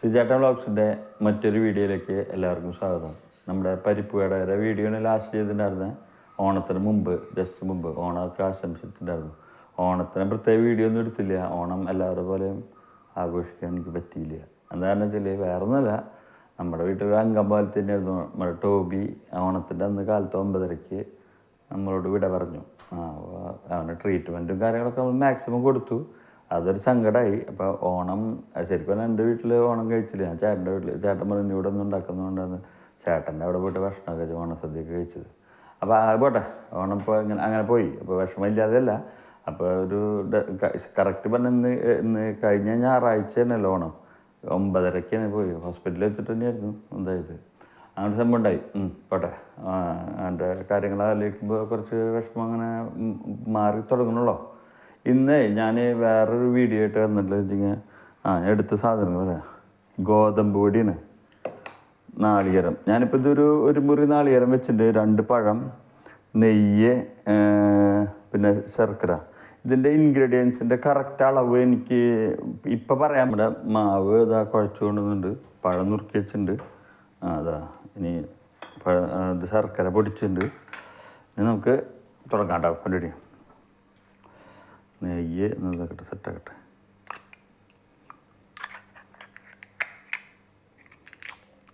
സിജാട്ട വ്ളോഗ്സിന്റെ മറ്റൊരു വീഡിയോയിലേക്ക് എല്ലാവർക്കും സ്വാഗതം. നമ്മുടെ പരിപ്പ് കടയുടെ വീഡിയോനെ ലാസ്റ്റ് ചെയ്തിട്ടുണ്ടായിരുന്നത്. ഓണത്തിന് മുമ്പ് ജസ്റ്റ് മുമ്പ് ഓണമൊക്കെ ആശംസിച്ചിട്ടുണ്ടായിരുന്നു. ഓണത്തിന് പ്രത്യേക വീഡിയോ ഒന്നും എടുത്തില്ല. ഓണം എല്ലാവരുടെ പോലെയും ആഘോഷിക്കാൻ എനിക്ക് പറ്റിയില്ല. എന്താണെന്ന് വെച്ചാൽ വേറെ ഒന്നുമല്ല നമ്മുടെ വീട്ടിൽ പോലെ തന്നെയായിരുന്നു. നമ്മുടെ ടോബി ഓണത്തിന്റെ അന്ന് കാലത്ത് ഒമ്പതരയ്ക്ക് നമ്മളോട് വിട പറഞ്ഞു. ആ അവന് ട്രീറ്റ്മെന്റും കാര്യങ്ങളൊക്കെ നമ്മൾ മാക്സിമം കൊടുത്തു. അതൊരു സങ്കടമായി അപ്പോൾ ഓണം ശരിക്കും എന്റെ വീട്ടിൽ ഓണം കഴിച്ചില്ല. ഞാൻ ചേട്ടന്റെ വീട്ടിൽ ചേട്ടൻ പറഞ്ഞു ഇവിടെ ഒന്നും ഉണ്ടാക്കുന്നതുകൊണ്ടാണ് ചേട്ടന്റെ അവിടെ പോയിട്ട് ഭക്ഷണമൊക്കെ കഴിച്ചു ഓണസദ്യയൊക്കെ കഴിച്ചത്. അപ്പോൾ ആ പോട്ടെ. ഓണം ഇപ്പോൾ ഇങ്ങനെ അങ്ങനെ പോയി. അപ്പോൾ വിഷമമില്ലാതെയല്ല. അപ്പോൾ ഒരു കറക്റ്റ് പറഞ്ഞ ഇന്ന് ഇന്ന് കഴിഞ്ഞ ഞായറാഴ്ച തന്നെയല്ലോ ഓണം. ഒമ്പതരക്കാണ് പോയി. ഹോസ്പിറ്റലിൽ വെച്ചിട്ട് തന്നെയായിരുന്നു എന്തായത്. അങ്ങനെ സംഭവം ഉണ്ടായി. പോട്ടെ. അതിന്റെ കാര്യങ്ങൾ ആലോചിക്കുമ്പോൾ കുറച്ച് വിഷമം അങ്ങനെ മാറി തുടങ്ങണല്ലോ. ഇന്ന് ഞാൻ വേറൊരു വീഡിയോ ആയിട്ട് വന്നിട്ടുള്ളത് വെച്ചിങ്ങനെ ആ എടുത്ത സാധനങ്ങൾ പറയാം. ഗോതമ്പ് പൊടിയാണ്. നാളികേരം. ഞാനിപ്പോൾ ഇതൊരു ഒരു മുറി നാളികേരം വെച്ചിട്ടുണ്ട്. രണ്ട് പഴം നെയ്യ് പിന്നെ ശർക്കര. ഇതിന്റെ ഇൻഗ്രീഡിയൻസിന്റെ കറക്റ്റ് അളവ് എനിക്ക് ഇപ്പം പറയാൻ ഇവിടെ മാവ് ഇതാ കുഴച്ച് കൊണ്ടുവന്നുണ്ട് പഴം നുറുക്കി വെച്ചിട്ടുണ്ട്. ആ അതാ. ഇനി പഴ ശർക്കര പൊടിച്ചിട്ടുണ്ട്. ഇനി നമുക്ക് തുടങ്ങാം കേട്ടോ നെയ്യ് ഇതാക്കട്ടെ സെറ്റാക്കട്ടെ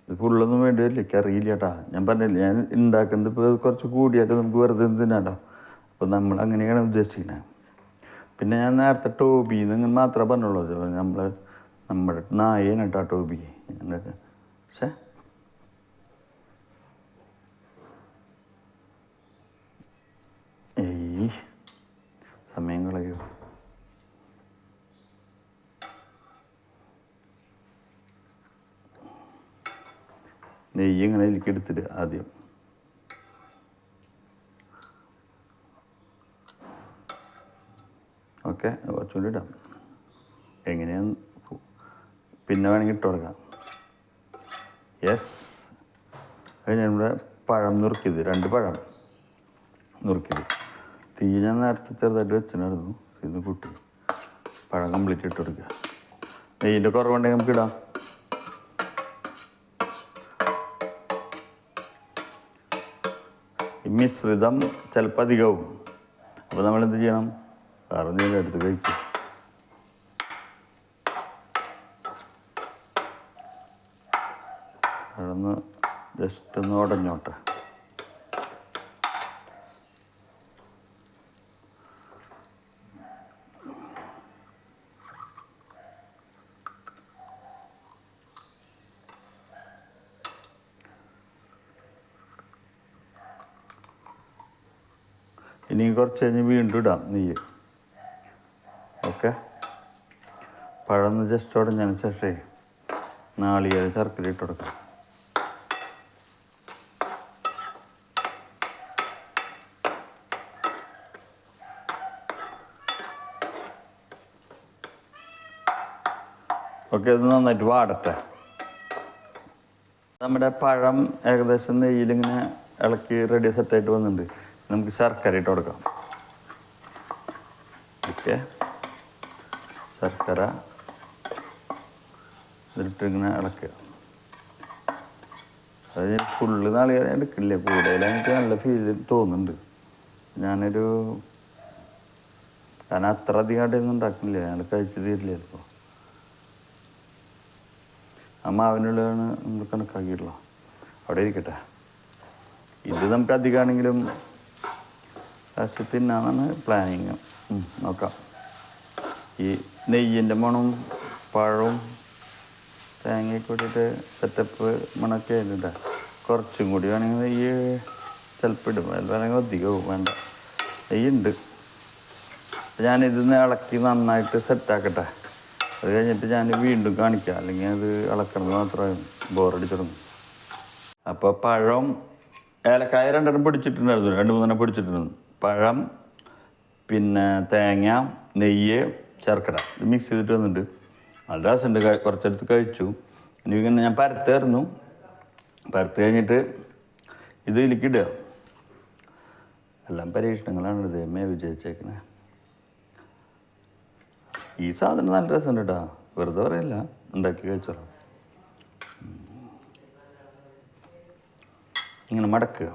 ഇത് ഫുള്ളൊന്നും വേണ്ടി വരില്ല എനിക്ക് അറിയില്ല കേട്ടാ ഞാൻ പറഞ്ഞില്ല ഞാൻ ഉണ്ടാക്കുന്നത് ഇപ്പോൾ കുറച്ച് കൂടിയായിട്ട് നമുക്ക് വെറുതെ തിന്നാലോ. അപ്പോൾ നമ്മൾ അങ്ങനെയാണ് ഉദ്ദേശിക്കുന്നത് പിന്നെ ഞാൻ നേരത്തെ ടോബി എന്ന് മാത്രമേ പറഞ്ഞുള്ളൂ. നമ്മൾ നമ്മുടെ നായേനെ കേട്ടോ ടോബി പക്ഷേ സമയം കളയോ നെയ്യ് ഇങ്ങനെ ഇതിലേക്ക് എടുത്തിട്ട് ആദ്യം. ഓക്കെ കുറച്ചുകൂടി ഇടാം. എങ്ങനെയാണ് പിന്നെ വേണമെങ്കിൽ ഇട്ട് കൊടുക്കാം. യെസ് അത് ഞാൻ ഇവിടെ പഴം നുറുക്കിയത് രണ്ട് പഴം നുറുക്കിയത്. തീ ഞാൻ നേരത്തെ ചെറുതായിട്ട് വെച്ചിട്ടുണ്ടായിരുന്നു. ഇത് കൂട്ടി പഴം കംപ്ലീറ്റ് ഇട്ട് കൊടുക്കുക. നെയ്യിന്റെ കുറവുണ്ടെങ്കിൽ നമുക്ക് ഇടാം. ഈ മിശ്രിതം ചിലപ്പോൾ അധികവും അപ്പോൾ നമ്മൾ എന്ത് ചെയ്യണം? വേറെ എന്തെങ്കിലും എടുത്ത് കഴിക്കും അതൊന്ന് ജസ്റ്റ് ഒന്ന് ഉടഞ്ഞോട്ടെ. ഇനി കുറച്ച് കഴിഞ്ഞ് വീണ്ടും ഇടാം നെയ്യ്. ഓക്കെ? പഴം ജസ്റ്റ് ഉടഞ്ഞതിന് ശേഷമേ നാളികേര ശർക്കര ഇട്ട് കൊടുക്കാം. ഓക്കെ ഇത് നന്നായിട്ട് വാടട്ടെ. നമ്മുടെ പഴം ഏകദേശം നെയ്യിലിങ്ങനെ ഇളക്കി റെഡി സെറ്റായിട്ട് വന്നിട്ടുണ്ട്. നമുക്ക് ശർക്കര ഇട്ട് കൊടുക്കാം. ഓക്കെ. ശർക്കര. ഇതിലിട്ട് ഇങ്ങനെ ഇളക്കുക. അത് ഫുള്ള് നാളികേരം എടുക്കില്ല കൂടുതൽ? എനിക്ക് നല്ല ഫീൽ തോന്നുന്നുണ്ട്. ഞാനൊരു കാരണം അത്ര അധികമായിട്ട് ഒന്നും ഉണ്ടാക്കുന്നില്ല. ഞങ്ങൾ കഴിച്ചു തീരില്ല ചിലപ്പോൾ ആ മാവിനുള്ളതാണ് നമ്മൾ കണക്കാക്കിയിട്ടുള്ളത്. അവിടെ ഇരിക്കട്ടെ. ഇത് നമുക്ക് അധികമാണെങ്കിലും തിന്നാന്നാണ് പ്ലാനിങ് നോക്കാം. ഈ നെയ്യിന്റെ മണവും പഴവും തേങ്ങയൊക്കെ കൂട്ടിയിട്ട് സെറ്റപ്പ് മണൊക്കെ ആയിട്ടുണ്ട്. കുറച്ചും കൂടി വേണമെങ്കിൽ നെയ്യ് ചിലപ്പോൾ ഇടും. വേണമെങ്കിൽ അധികവും വേണ്ട. നെയ്യുണ്ട്. ഞാനിതൊന്ന് ഇളക്കി നന്നായിട്ട് സെറ്റാക്കട്ടെ അത് കഴിഞ്ഞിട്ട് ഞാൻ വീണ്ടും കാണിക്കാം. അല്ലെങ്കിൽ അത് ഇളക്കണത് മാത്രമേ ബോറടിച്ചിടുന്നു. അപ്പോൾ പഴം ഏലക്കായ രണ്ടെണ്ണം പിടിച്ചിട്ടുണ്ടായിരുന്നു. രണ്ട് മൂന്നെണ്ണം പിടിച്ചിട്ടുണ്ടായിരുന്നു. പഴം പിന്നെ തേങ്ങ നെയ്യ് ശർക്കര ഇത് മിക്സ് ചെയ്തിട്ട് വന്നിട്ട് നല്ല രസമുണ്ട് കുറച്ചെടുത്ത് കഴിച്ചു. എനിക്കിങ്ങനെ ഞാൻ പരത്തായിരുന്നു പരത്ത് കഴിഞ്ഞിട്ട് ഇത് ഇലക്കിടുക എല്ലാം പരീക്ഷണങ്ങളാണ് ദൈവമേ വിജയിച്ചേക്കുന്നത് ഈ സാധനം നല്ല രസമുണ്ട് കേട്ടോ. വെറുതെ പറയില്ല. ഉണ്ടാക്കി കഴിച്ചോളാം. ഇങ്ങനെ മടക്കുക.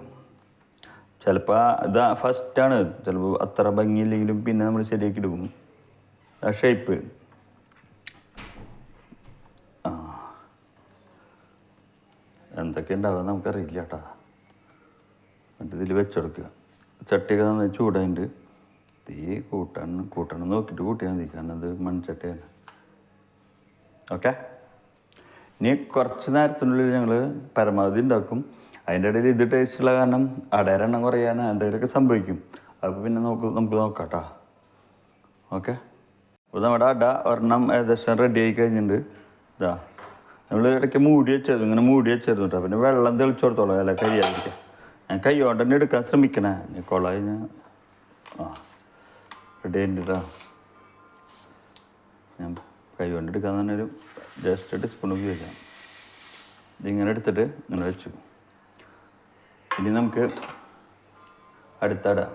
ചിലപ്പോൾ ഇത് ഫസ്റ്റാണ് ചിലപ്പോൾ അത്ര ഭംഗിയില്ലെങ്കിലും പിന്നെ നമ്മൾ ശരിയാക്കി എടുക്കും. ആ ഷേപ്പ് ആ. എന്തൊക്കെ ഉണ്ടാവുക നമുക്കറിയില്ല കേട്ടാ. എന്നിട്ട് ഇതിൽ വെച്ചെടുക്കുക ചട്ടിയൊക്കെ നന്നായി ചൂടായിട്ട് തീ കൂട്ടാൻ കൂട്ടണം നോക്കിയിട്ട് കൂട്ടിയാൽ മതി. കാരണം അത് മൺചട്ടിയാണ്. ഓക്കെ ഇനി കുറച്ച് നേരത്തിനുള്ളിൽ ഞങ്ങൾ പരമാവധി ഉണ്ടാക്കും. അതിന്റെ ഇടയിൽ ഇത് ടേസ്റ്റുള്ള കാരണം അടയരെണ്ണം കുറയാൻ എന്തെങ്കിലുമൊക്കെ സംഭവിക്കും. അപ്പോൾ പിന്നെ നമുക്ക് നമുക്ക് നോക്കാം കേട്ടോ ഓക്കെ അപ്പോൾ നമ്മുടെ അട ഒരെണ്ണം ഏകദേശം റെഡി ആയി കഴിഞ്ഞിട്ടുണ്ട്. ഇതാ നമ്മൾ ഇടയ്ക്ക് മൂടി വെച്ചായിരുന്നു ഇങ്ങനെ മൂടി വെച്ചായിരുന്നു കേട്ടോ പിന്നെ വെള്ളം തെളിച്ചു കൊടുത്തോളാം അല്ല? കരിയാതിരിക്കാം ഞാൻ കൈ കൊണ്ട് തന്നെ എടുക്കാൻ ശ്രമിക്കണേ. കൊള്ളായി ഞാൻ ആ റെഡി ആയിട്ടാ ഞാൻ കൈ കൊണ്ട് എടുക്കാൻ തന്നെ ഒരു ജസ്റ്റ് ടീസ്പൂൺ ഉപയോഗിക്കാം ഇതിങ്ങനെ എടുത്തിട്ട് ഇങ്ങനെ വെച്ചു. ഇനി നമുക്ക് അടുത്തടാം.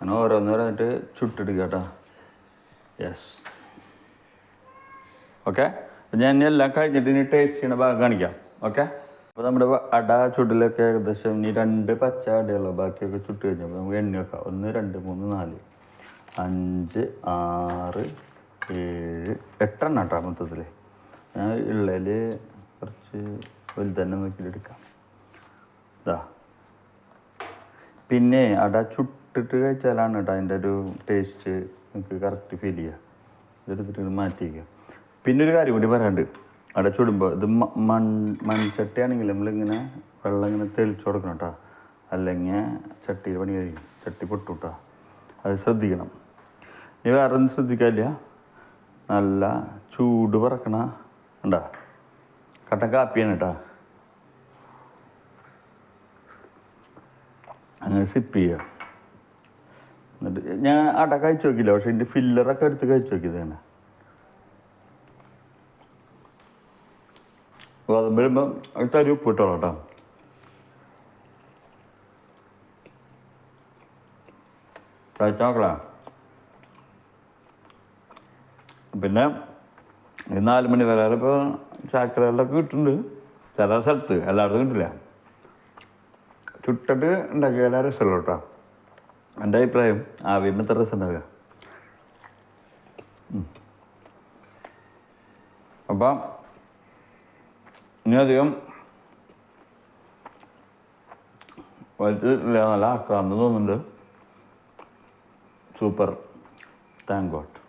അങ്ങനെ ഓരോന്ന് പറഞ്ഞിട്ട് ചുട്ടെടുക്കുക കേട്ടോ. യെസ് ഓക്കെ അപ്പം ഞാൻ എല്ലാം കഴിഞ്ഞിട്ട് ഇനി ടേസ്റ്റ് ചെയ്യണ ഭാഗം കാണിക്കാം. ഓക്കെ അപ്പോൾ നമ്മുടെ അട ചുട്ടിലൊക്കെ ഏകദേശം ഇനി രണ്ട് പച്ച അടയുള്ള ബാക്കിയൊക്കെ ചുട്ട് കഴിഞ്ഞപ്പോൾ നമുക്ക് എണ്ണ വെക്കാം. ഒന്ന് രണ്ട് മൂന്ന് നാല്. അഞ്ച് ആറ് ഏഴ് എട്ടെണ്ണം കേട്ടോ മൊത്തത്തിൽ ഞാൻ ഉള്ളതിൽ കുറച്ച് വലുതന്നെ നോക്കിയിട്ട് എടുക്കാം. ഇതാ പിന്നെ അട ചുട്ടിട്ട് കഴിച്ചാലാണ് കേട്ടോ അതിന്റെ ഒരു ടേസ്റ്റ് നിങ്ങൾക്ക് കറക്റ്റ് ഫീൽ ചെയ്യുക ഇതെടുത്തിട്ട് മാറ്റി വയ്ക്കുക പിന്നെ ഒരു കാര്യം കൂടി പറയാണ്ട് അട ചുടുമ്പോൾ ഇത് മൺ മൺചട്ടിയാണെങ്കിൽ നമ്മളിങ്ങനെ വെള്ളം ഇങ്ങനെ തെളിച്ചു കൊടുക്കണം കേട്ടോ അല്ലെങ്കിൽ ചട്ടിയിൽ പണി കഴിയും. ചട്ടി പൊട്ടു കേട്ടോ അത് ശ്രദ്ധിക്കണം. ഇനി വേറെ ഒന്നും ശ്രദ്ധിക്കാനില്ല. നല്ല ചൂട് പറക്കണ ഉണ്ടാ കട്ടൻ കാപ്പിയാണ് കേട്ടോ അങ്ങനെ സിപ്പ് ചെയ്യുക. എന്നിട്ട് ഞാൻ അട കഴിച്ചു നോക്കില്ല പക്ഷെ എന്റെ ഫില്ലറൊക്കെ എടുത്ത് കഴിച്ചു നോക്കിയത് തന്നെ. ഗോതമ്പ് വരുമ്പം തരി ഉപ്പ് ഇട്ടോളാം കേട്ടോ. കഴിച്ചു നോക്കളാം പിന്നെ നാല് മണി വരെ ഇപ്പോൾ ചാക്കരകളിലൊക്കെ കിട്ടുന്നുണ്ട്. ചില സ്ഥലത്ത് എല്ലായിടത്തും കിട്ടില്ല. ചുട്ടിട്ട് ഉണ്ടാക്കിയാൽ രസമല്ല കേട്ടോ. എന്റെ അഭിപ്രായം ആ വിമത്തെ രസം ഉണ്ടാവുക. അപ്പം ഇനി അധികം വലിയ നല്ല ആക്കാന്ന് തോന്നുന്നുണ്ട്. സൂപ്പർ. Thank God